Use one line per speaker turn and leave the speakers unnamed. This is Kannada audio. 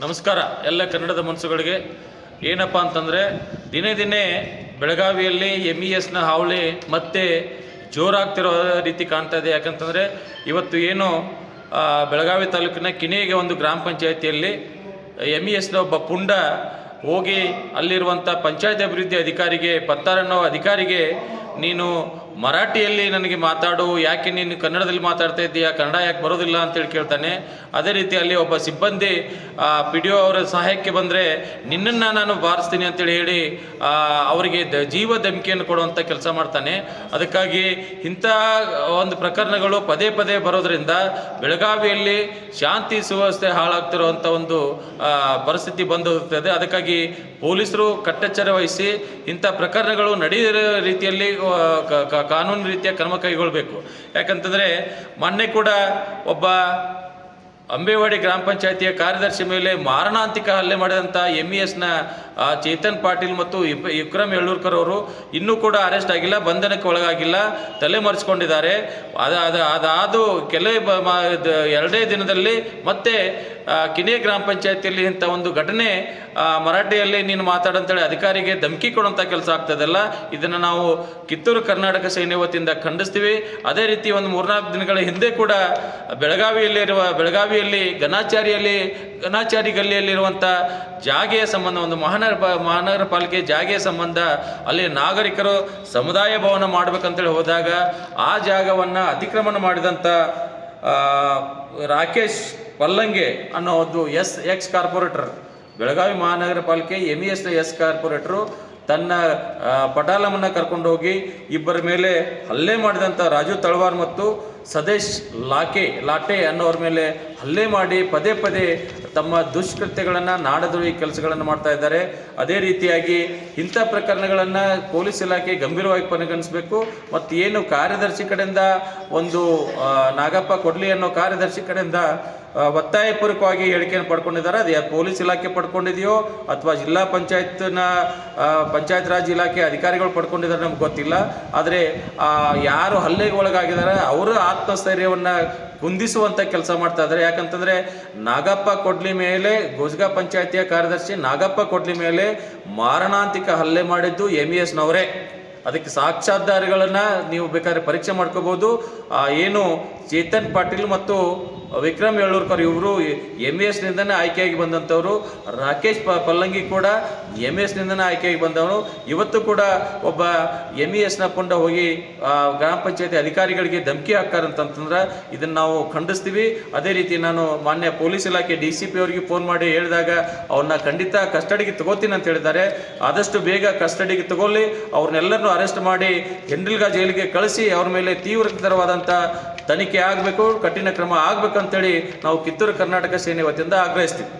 ನಮಸ್ಕಾರ, ಎಲ್ಲ ಕನ್ನಡದ ಮನಸ್ಸುಗಳಿಗೆ. ಏನಪ್ಪ ಅಂತಂದರೆ, ದಿನೇ ದಿನೇ ಬೆಳಗಾವಿಯಲ್ಲಿ ಎಂ ಇ ಎಸ್ನ ಹಾವಳಿ ಮತ್ತೆ ಜೋರಾಗ್ತಿರೋ ರೀತಿ ಕಾಣ್ತಾ ಇದೆ. ಯಾಕಂತಂದರೆ, ಇವತ್ತು ಏನು ಬೆಳಗಾವಿ ತಾಲೂಕಿನ ಕಿಣಿಗೆ ಒಂದು ಗ್ರಾಮ ಪಂಚಾಯಿತಿಯಲ್ಲಿ ಎಂ ಇ ಎಸ್ನ ಒಬ್ಬ ಪುಂಡ ಹೋಗಿ ಅಲ್ಲಿರುವಂಥ ಪಂಚಾಯತ್ ಅಭಿವೃದ್ಧಿ ಅಧಿಕಾರಿಗೆ ಪತ್ತಾರನ್ನೋ ಅಧಿಕಾರಿಗೆ ನೀನು ಮರಾಠಿಯಲ್ಲಿ ನನಗೆ ಮಾತಾಡು, ಯಾಕೆ ನೀನು ಕನ್ನಡದಲ್ಲಿ ಮಾತಾಡ್ತಾ ಇದ್ದೀಯಾ, ಕನ್ನಡ ಯಾಕೆ ಬರೋದಿಲ್ಲ ಅಂತೇಳಿ ಕೇಳ್ತಾನೆ. ಅದೇ ರೀತಿ ಅಲ್ಲಿ ಒಬ್ಬ ಸಿಬ್ಬಂದಿ ಪಿ ಡಿ ಒ ಅವರ ಸಹಾಯಕ್ಕೆ ಬಂದರೆ, ನಿನ್ನನ್ನು ನಾನು ಬಾರಿಸ್ತೀನಿ ಅಂತೇಳಿ ಹೇಳಿ ಅವರಿಗೆ ದ, ಜೀವ ಧಮಕಿಯನ್ನು ಕೊಡುವಂಥ ಕೆಲಸ ಮಾಡ್ತಾನೆ. ಅದಕ್ಕಾಗಿ ಇಂಥ ಒಂದು ಪ್ರಕರಣಗಳು ಪದೇ ಪದೇ ಬರೋದ್ರಿಂದ ಬೆಳಗಾವಿಯಲ್ಲಿ ಶಾಂತಿ ಸುವ್ಯವಸ್ಥೆ ಹಾಳಾಗ್ತಿರುವಂಥ ಒಂದು ಪರಿಸ್ಥಿತಿ ಬಂದು ಹೋಗ್ತದೆ ಅದಕ್ಕಾಗಿ ಪೊಲೀಸರು ಕಟ್ಟೆಚ್ಚರ ವಹಿಸಿ ಇಂಥ ಪ್ರಕರಣಗಳು ನಡೆಯಿರೋ ರೀತಿಯಲ್ಲಿ ಕಾನೂನು ರೀತಿಯ ಕ್ರಮ ಕೈಗೊಳ್ಳಬೇಕು ಯಾಕಂತಂದರೆ ಮೊನ್ನೆ ಕೂಡ ಒಬ್ಬ ಅಂಬೇವಾಡಿ ಗ್ರಾಮ ಪಂಚಾಯತಿಯ ಕಾರ್ಯದರ್ಶಿ ಮೇಲೆ ಮಾರಣಾಂತಿಕ ಹಲ್ಲೆ ಮಾಡಿದಂಥ ಎಂ ಇ ಎಸ್ನ ಚೇತನ್ ಪಾಟೀಲ್ ಮತ್ತು ವಿಕ್ರಮ್ ಯಳ್ಳೂರ್ಕರ್ ಅವರು ಇನ್ನೂ ಕೂಡ ಅರೆಸ್ಟ್ ಆಗಿಲ್ಲ, ಬಂಧನಕ್ಕೆ ಒಳಗಾಗಿಲ್ಲ, ತಲೆ ಮರೆಸ್ಕೊಂಡಿದ್ದಾರೆ. ಅದು ಅದು, ಅದಾದು ಕೆಲವೇ ಎರಡೇ ದಿನದಲ್ಲಿ ಮತ್ತೆ ಕಿಣೆ ಗ್ರಾಮ ಪಂಚಾಯತಿಯಲ್ಲಿ ಇಂಥ ಒಂದು ಘಟನೆ ಮರಾಠಿಯಲ್ಲಿ ನೀನು ಮಾತಾಡಂತೇಳಿ ಅಧಿಕಾರಿಗೆ ಧಮಕಿ ಕೊಡುವಂಥ ಕೆಲಸ ಆಗ್ತದಲ್ಲ, ಇದನ್ನು ನಾವು ಕಿತ್ತೂರು ಕರ್ನಾಟಕ ಸೈನ್ಯ ವತಿಯಿಂದ ಖಂಡಿಸ್ತೀವಿ. ಅದೇ ರೀತಿ ಒಂದು ಮೂರ್ನಾಲ್ಕು ದಿನಗಳ ಹಿಂದೆ ಕೂಡ ಬೆಳಗಾವಿಯಲ್ಲಿರುವ, ಬೆಳಗಾವಿಯಲ್ಲಿ ಘನಾಚಾರಿಯಲ್ಲಿ ಘನಾಚಾರಿ ಗಲ್ಲಿಯಲ್ಲಿರುವಂಥ ಜಾಗೆಯ ಸಂಬಂಧ, ಒಂದು ಮಹಾನಗರ ಮಹಾನಗರ ಪಾಲಿಕೆ ಜಾಗೆಯ ಸಂಬಂಧ, ಅಲ್ಲಿ ನಾಗರಿಕರು ಸಮುದಾಯ ಭವನ ಮಾಡಬೇಕಂತೇಳಿ ಹೋದಾಗ ಆ ಜಾಗವನ್ನು ಅತಿಕ್ರಮಣ ಮಾಡಿದಂಥ ರಾಕೇಶ್ ಪಲ್ಲಂಗೆ ಅನ್ನೋ ಒಂದು ಎಸ್ ಎಕ್ಸ್ ಕಾರ್ಪೊರೇಟರ್. ಬೆಳಗಾವಿ ಮಹಾನಗರ ಪಾಲಿಕೆ ಎಂ ಇ ಎಸ್ನ ಎಸ್ ಕಾರ್ಪೊರೇಟರು ತನ್ನ ಪಟಾಲಮ್ಮನ್ನ ಕರ್ಕೊಂಡು ಹೋಗಿ ಇಬ್ಬರ ಮೇಲೆ ಹಲ್ಲೆ ಮಾಡಿದಂಥ ರಾಜು ತಳವಾರ್ ಮತ್ತು ಸದೇಶ್ ಲಾಕೆ, ಲಾಟೆ ಅನ್ನೋರ ಮೇಲೆ ಹಲ್ಲೆ ಮಾಡಿ ಪದೇ ಪದೇ ತಮ್ಮ ದುಷ್ಕೃತ್ಯಗಳನ್ನು, ನಾಡದ್ರೋಹಿ ಕೆಲಸಗಳನ್ನು ಮಾಡ್ತಾ ಇದ್ದಾರೆ. ಅದೇ ರೀತಿಯಾಗಿ ಇಂಥ ಪ್ರಕರಣಗಳನ್ನು ಪೊಲೀಸ್ ಇಲಾಖೆ ಗಂಭೀರವಾಗಿ ಪರಿಗಣಿಸಬೇಕು. ಮತ್ತು ಏನು ಕಾರ್ಯದರ್ಶಿ ಕಡೆಯಿಂದ ಒಂದು ನಾಗಪ್ಪ ಕೊಡ್ಲಿ ಅನ್ನೋ ಕಾರ್ಯದರ್ಶಿ ಕಡೆಯಿಂದ ಒತ್ತಾಯಪೂರ್ವಕವಾಗಿ ಹೇಳಿಕೆಯನ್ನು ಪಡ್ಕೊಂಡಿದ್ದಾರೆ. ಅದು, ಪೊಲೀಸ್ ಇಲಾಖೆ ಪಡ್ಕೊಂಡಿದೆಯೋ ಅಥವಾ ಜಿಲ್ಲಾ ಪಂಚಾಯತ್ನ ಪಂಚಾಯತ್ ರಾಜ್ ಇಲಾಖೆ ಅಧಿಕಾರಿಗಳು ಪಡ್ಕೊಂಡಿದ್ದಾರೆ ನಮ್ಗೆ ಗೊತ್ತಿಲ್ಲ. ಆದರೆ ಯಾರು ಹಲ್ಲೆಗೆ ಒಳಗಾಗಿದ್ದಾರೆ, ಅವರ ಆತ್ಮಸ್ಥೈರ್ಯವನ್ನು ಕುಂದಿಸುವಂಥ ಕೆಲಸ ಮಾಡ್ತಾ ಇದ್ದಾರೆ. ಯಾಕಂತಂದರೆ, ನಾಗಪ್ಪ ಕೊಡ್ಲಿ ಮೇಲೆ ಗೋಜ್ಗಾ ಪಂಚಾಯತಿಯ ಕಾರ್ಯದರ್ಶಿ ನಾಗಪ್ಪ ಕೊಡ್ಲಿ ಮೇಲೆ ಮಾರಣಾಂತಿಕ ಹಲ್ಲೆ ಮಾಡಿದ್ದು ಎಂ ಇ ಎಸ್ನವರೇ. ಅದಕ್ಕೆ ಸಾಕ್ಷಾಧಾರಗಳನ್ನು ನೀವು ಬೇಕಾದ್ರೆ ಪರೀಕ್ಷೆ ಮಾಡ್ಕೋಬೋದು ಏನು ಚೇತನ್ ಪಾಟೀಲ್ ಮತ್ತು ವಿಕ್ರಮ್ ಯಳ್ಳೂರ್ಕರ್ ಇವರು ಎಂ ಎಸ್ ನಿಂದನೇ ಆಯ್ಕೆಯಾಗಿ ಬಂದಂಥವರು. ರಾಕೇಶ್ ಪ ಪಲ್ಲಂಗಿ ಕೂಡ ಎಂ ನಿಂದನೇ ಆಯ್ಕೆಯಾಗಿ ಬಂದವನು. ಇವತ್ತು ಕೂಡ ಒಬ್ಬ ಎಂ ಇ ಎಸ್ನ ಪುಂಡ ಹೋಗಿ ಗ್ರಾಮ ಪಂಚಾಯತಿ ಅಧಿಕಾರಿಗಳಿಗೆ ಧಮಕಿ ಹಾಕಾರಂತಂತಂದ್ರೆ ಇದನ್ನು ನಾವು ಖಂಡಿಸ್ತೀವಿ. ಅದೇ ರೀತಿ ನಾನು ಮಾನ್ಯ ಪೊಲೀಸ್ ಇಲಾಖೆ ಡಿ ಸಿ ಪಿ ಅವರಿಗೆ ಫೋನ್ ಮಾಡಿ ಹೇಳಿದಾಗ ಅವ್ರನ್ನ ಖಂಡಿತ ಕಸ್ಟಡಿಗೆ ತಗೋತೀನಿ ಅಂತ ಹೇಳಿದ್ದಾರೆ. ಆದಷ್ಟು ಬೇಗ ಕಸ್ಟಡಿಗೆ ತಗೊಳ್ಳಿ. ಅವ್ರನ್ನೆಲ್ಲರನ್ನೂ ಅರೆಸ್ಟ್ ಮಾಡಿ, ಹೆಂಡ್ರಿಲ್ಗಾ ಜೈಲಿಗೆ ಕಳಿಸಿ, ಅವ್ರ ಮೇಲೆ ತೀವ್ರತರವಾದಂಥ ತನಿಖೆ ಆಗಬೇಕು ಕಠಿಣ ಕ್ರಮ ಆಗಬೇಕಂತೇಳಿ ನಾವು ಕಿತ್ತೂರು ಕರ್ನಾಟಕ ಸೇನೆ ವತಿಯಿಂದ ಆಗ್ರಹಿಸ್ತೀವಿ.